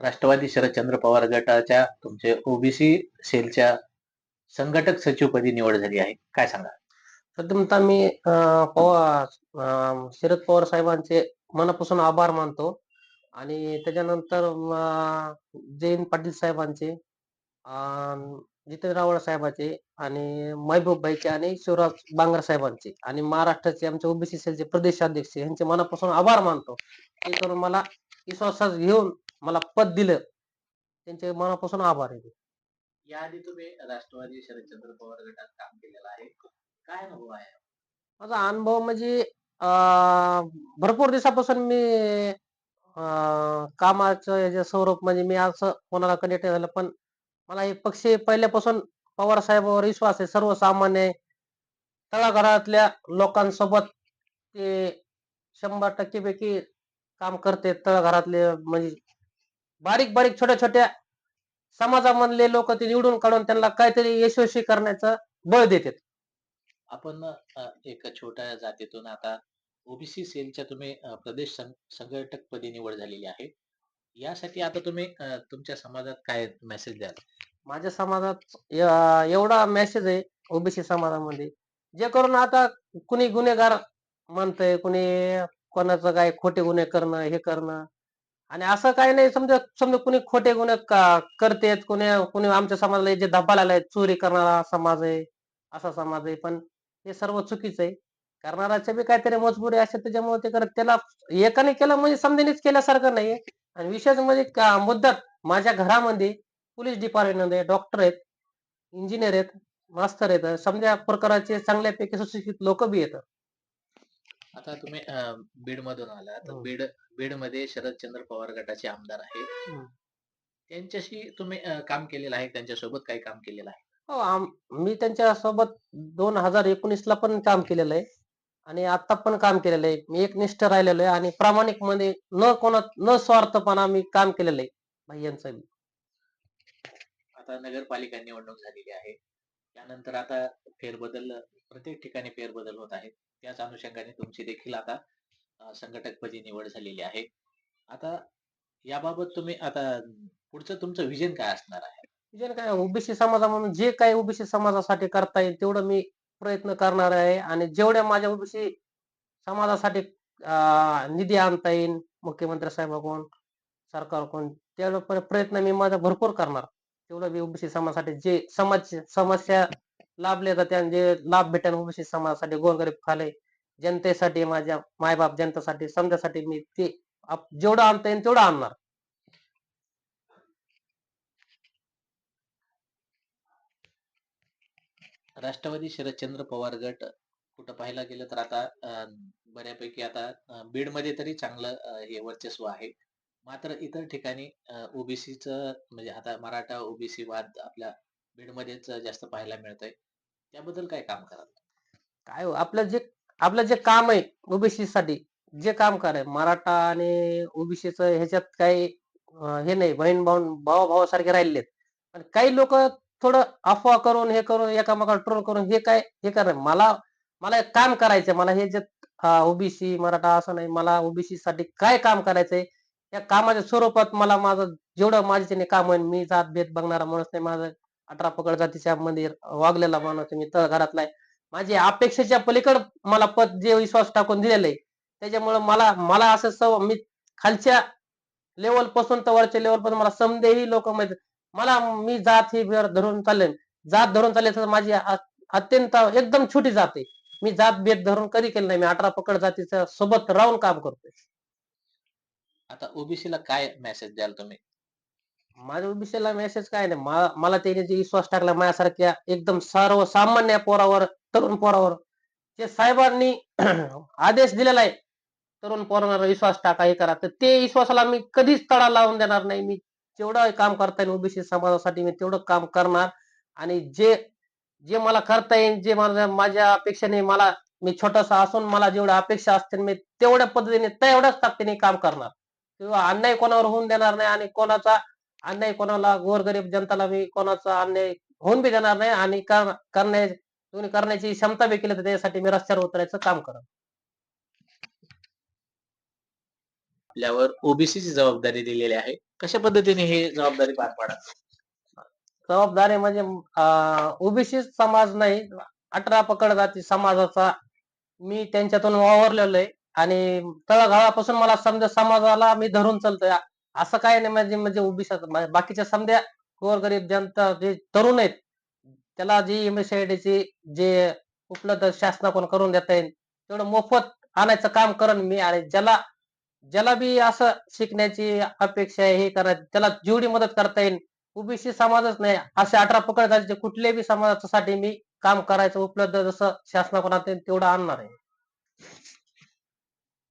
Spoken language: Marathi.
राष्ट्रवादी शरदचंद्र पवार गटाच्या तुमचे ओबीसी सेलच्या संघटक सचिवपदी निवड झाली आहे. काय सांगा? प्रथमतः मी अं, पवार अं, शरद पवार साहेबांचे मनापासून आभार मानतो. आणि त्याच्यानंतर जयंत पाटील साहेबांचे जितेंद्र रावळ साहेबांचे आणि महबूब भाईचे आणि शिवराज बांगर साहेबांचे आणि महाराष्ट्राचे आमचे ओबीसी सेलचे प्रदेशाध्यक्ष यांचे मनापासून आभार मानतो. ते करून मला विश्वासात घेऊन मला पद दिलं. त्यांचे मनापासून आभार आहे याआधी तुम्ही राष्ट्रवादी शरदचंद्र पवार गटात काम केलेलं आहे. काय अनुभव आहे? माझा अनुभव म्हणजे अं, भरपूर दिवसापासून मी अं, कामाचं याचे स्वरूप म्हणजे मी असं कोणाला कनेक्ट झालं पण मला हे पक्ष पहिल्यापासून पवार साहेबांवर विश्वास आहे. सर्वसामान्य आहे. तळागाळातल्या लोकांसोबत ते शंभर टक्के पैकी काम करते. तळागाळातले म्हणजे बारीक बारीक छोट्या छोट्या समाजामधले लोक ते निवडून काढून त्यांना काहीतरी यशस्वी करण्याचं बळ देतात. आपण एका छोट्या जातीतून आता ओबीसी सेलच्या तुम्ही प्रदेश संघटक पदी निवड झालेली आहे. यासाठी आता तुम्ही तुमच्या समाजात काय मेसेज द्याल? माझ्या समाजात एवढा मेसेज आहे ओबीसी समाजामध्ये. जे करून आता कुणी गुन्हेगार म्हणतंय कुणी कोणाचं काय खोटे गुन्हे करणं हे करणं आणि असं काही नाही समजा समजा कुणी खोटे गुन्हे करतेत कुणी कुणी आमच्या समाजाला जे धब्बा लागलाय चोरी करणारा समाज आहे असा समाज आहे पण हे सर्व चुकीचं आहे. करणाराच्या बी काहीतरी मजबुरी असते त्याच्यामुळे ते करत त्याला एकाने केलं म्हणजे समजेनेच केल्यासारखं नाहीये आणि विशेष म्हणजे मुद्दत मुद्दात माझ्या घरामध्ये पोलीस डिपार्टमेंट डॉक्टर आहेत इंजिनियर आहेत मास्तर आहेत समजा प्रकाराचे चांगल्यापैकी सुशिक्षित लोक बी येतात. आता तुम्ही बीड मधून आला तर हो. बीड बीडमध्ये शरदचंद्र पवार गटाचे आमदार आहे हम्म. त्यांच्याशी तुम्ही अ, काम केलेलं आहे त्यांच्यासोबत काही काम केलेलं आहे? हो आम- मी त्यांच्यासोबत दोन हजार एकोणीस ला पण काम केलेलं आहे. आणि आता पण काम केलेलं आहे. मी एक निष्ठ राहिलेलो आहे. आणि प्रामाणिकमध्ये न कोणा न स्वार्थपणा मी काम केलेलं आहे. भैयांचं बी. आता नगरपालिका निवडणूक झालेली आहे. त्यानंतर आता फेरबदल प्रत्येक ठिकाणी फेरबदल होत आहेत. त्याच अनुषंगाने तुमची देखील आता संघटकपदी निवड झालेली आहे. आता याबाबत तुम्ही आता पुढचं तुमचं विजन काय असणार आहे? विजन काय? ओबीसी समाजामधून जे काही ओबीसी समाजासाठी करता येईल तेवढं मी प्रयत्न करणार आहे आणि जेवढ्या माझ्या ओबीसी समाजासाठी निधी आणता येईल मुख्यमंत्री साहेबाकडून सरकारकडून तेवढं प्रयत्न मी माझा भरपूर करणार. तेवढं मी ओबीसी समाजासाठी जे समाज समस्या लाभले तर त्या जे लाभ भेटेल ओबीसी समाजासाठी गोरगरीब खाले जनतेसाठी माझ्या मायबाप जनतेसाठी समजासाठी मी ते आप- जेवढं आणता येईल तेवढं आणणार. राष्ट्रवादी शरदचंद्र पवार गट कुठं पाहायला गेलं तर आता बऱ्यापैकी आता अ, बीडमध्ये तरी चांगलं हे वर्चस्व आहे. मात्र इतर ठिकाणी ओबीसीच म्हणजे आता मराठा ओबीसी वाद आपल्या बीडमध्येच जास्त पाहायला मिळतंय. त्याबद्दल काय काम कराल? काय हो, आपलं जे आपलं जे काम आहे ओबीसी साठी जे काम कराय मराठा आणि ओबीसीच ह्याच्यात काही अं, हे नाही बहीण भाऊ भावा भावासारखे राहिलेत. पण काही लोक थोडं अफवा करून हे करून एकामेकाला ट्रोल करून हे काय हे करणार मला मला एक काम करायचं मला हे जे ओबीसी मराठा असं नाही मला ओबीसी साठी काय काम करायचंय या कामाच्या स्वरूपात मला माझं जेवढं माझ्याने काम होईल मी जात भेद बघणारा माणूस नाही माझं अठरा पकड जातीच्या मध्ये वागलेला माणूस मी तळघरातला आहे. माझी अपेक्षेच्या पलीकड मला पद जे विश्वास टाकून दिलेलं आहे त्याच्यामुळे मला मला असं सव मी खालच्या लेवलपासून तर वरच्या लेवलपासून मला समदेही लोक माहीत मला मी जात ही धरून चालले जात धरून चालले तर माझी अत्यंत एकदम छोटी जात आहे. मी जात भेद धरून कधी केलं नाही. मी अठरा पकड जातीच्या सोबत राहून काम करतोय. आता ओबीसीला काय मेसेज द्याल तुम्ही? माझ्या ओबीसीला मेसेज काय नाही. मा- मला त्याने जे विश्वास टाकला माझ्यासारख्या एकदम सर्वसामान्य पोरावर तरुण पोरावर जे साहेबांनी आदेश दिलेला आहे तरुण पोरांवर विश्वास टाका हे करा. तर ते विश्वासाला मी कधीच तडा लावून देणार नाही. मी जेवढं काम करता येईल ओबीसी समाजासाठी मी तेवढं काम करणार. आणि जे जे मला करता येईल जे मला माझ्या अपेक्षेने मला मी छोटासा असून मला जेवढ्या अपेक्षा असतील मी तेवढ्या पद्धतीने तेवढ्याच ताकदीने काम करणार. किंवा अन्याय कोणावर होऊन देणार नाही आणि कोणाचा अन्याय कोणाला गोरगरीब जनताला मी कोणाचा अन्याय होऊन बी देणार नाही आणि कर- करण्या कोणी करण्याची क्षमता बी केली तर त्यासाठी मी रस्त्यावर उतरायचं काम करत आपल्यावर ओबीसीची जबाबदारी दिलेली आहे. कशा पद्धतीने ही जबाबदारी पार पाडा? जबाबदारी म्हणजे ओबीसी समाज नाही अठरा पकड जाती समाजाचा मी त्यांच्यातून वावरलेलो आहे. आणि तळागाळापासून मला समजा समाजाला मी धरून चालतोय. असं काय नाही म्हणजे म्हणजे ओबीसी बाकीच्या समजा गोरगरीब जनता जे तरुण आहेत त्याला जी एमएसआयडीची जे उपलब्ध शासनाकडून करून देता येईल तेवढं मोफत आणायचं काम करण मी आणि ज्याला ज्याला बी असं शिकण्याची अपेक्षा आहे हे करायची त्याला जेवढी मदत करता येईल ओबीसी समाजच नाही. असे अठरा पकड जातीचे कुठल्याही समाजासाठी मी काम करायचं उपलब्ध जसं शासनाकडून तेवढं आणणार आहे.